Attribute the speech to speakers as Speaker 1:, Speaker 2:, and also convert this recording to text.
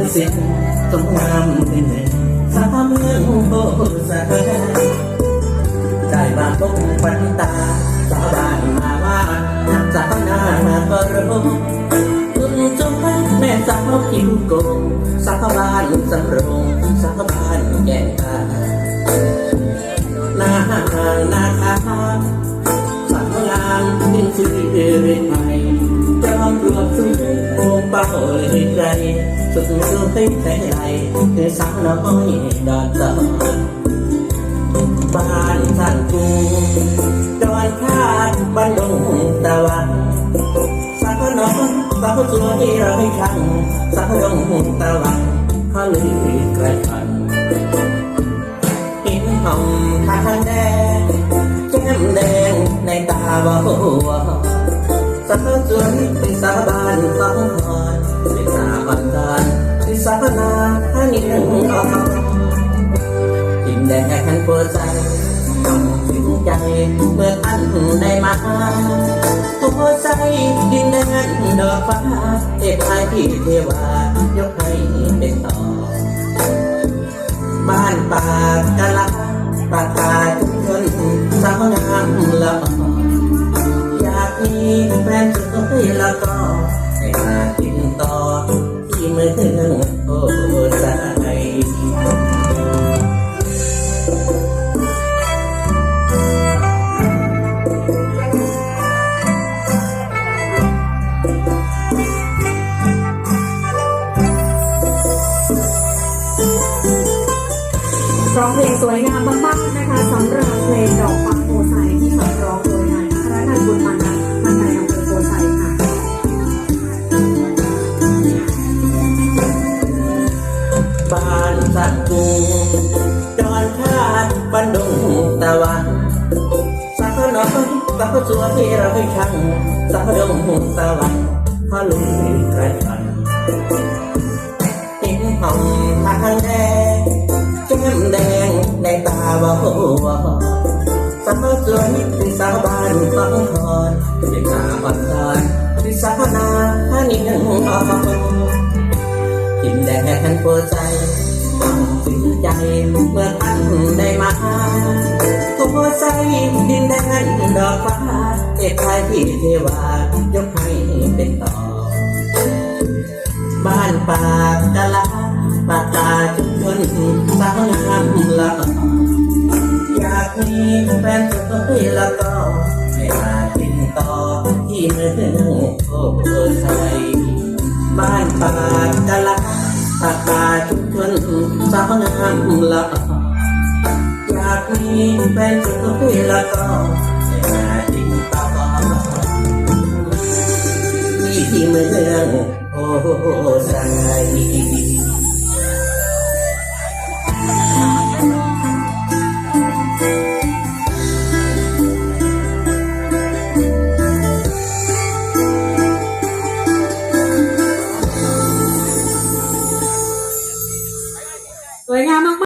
Speaker 1: อเสียงสมงามเป็นหนึ่งสาเมืองโบสถานใจบางตกปันตาสาบานมาว่าสาวนามาก็รู้คุณจงรักแม่สาวผิวโกงสาวบ้านสำโรงสาวบ้านแก่ตานาหนาคาสาวงามเป็นชีวิตใหม่จอมรวมสุดโป่งเป้าเลยไกล สุดสุดให้แท้ไรคือสาวน้อยดอนสอนบ้านท่านกูดอนคาดบ้านดงตะวันสาวน้อยสาวสวยเราให้ช่างสาวดงตะวันเขาลือไกลพันหินหอมทางแดงแก้มแดงในตาบ่หัวสาวสวยเป็นสาวบ้านสองคอนเป็นสาว บ้านดานเป็นสานาฮันนี่หนึ่งออกดินแดนหัวใจต้องถึงใจเมื่อท่านได้มาหัวใจดินแดนดอกฟ้าเทพไทยที่เทวายกให้เป็นต่อ บ้านป่ากะลาป่าตาทุกคนสาวงามละออยากมีแฟนสวยแล้วก็ให้มา เมืองโอ้ใจ
Speaker 2: ร้องเพลงสวยงามมากๆนะคะสำหรับเพลงดอกฟักโพไซที่ขับร้อง ดอ
Speaker 1: นคาดบ้านดงตะวันสักน้อยสักสวยเราให้ช่างสักดงตะวันพาลุยไกลพันหินหอมทางแดงแก้มแดงในตาบ่หัวสาวสวยเป็นสาวบ้านฟังคอนเป็นสาวอ่อนตอนเป็นสาวนาฮันนี่หนึ่ออกกินแดงแหัวใจ จเมื่อท่านได้มาหัวใจดินแดนดอกฟ้าเอกชายที่เทวายกให้เป็นต่อ บ้านปากกะลาปากตาชุมชนสาวงามละอ่อยากมีแฟนสวยล้วก็ให้มาติดต่อที่เมืองโอ้ไทยบ้านปากกะลา ปากตาชุมชนสาวงามละอยากมีแฟนสวยแล้วก็ให้มาติดต่อดที่เมืองโอ้ใจ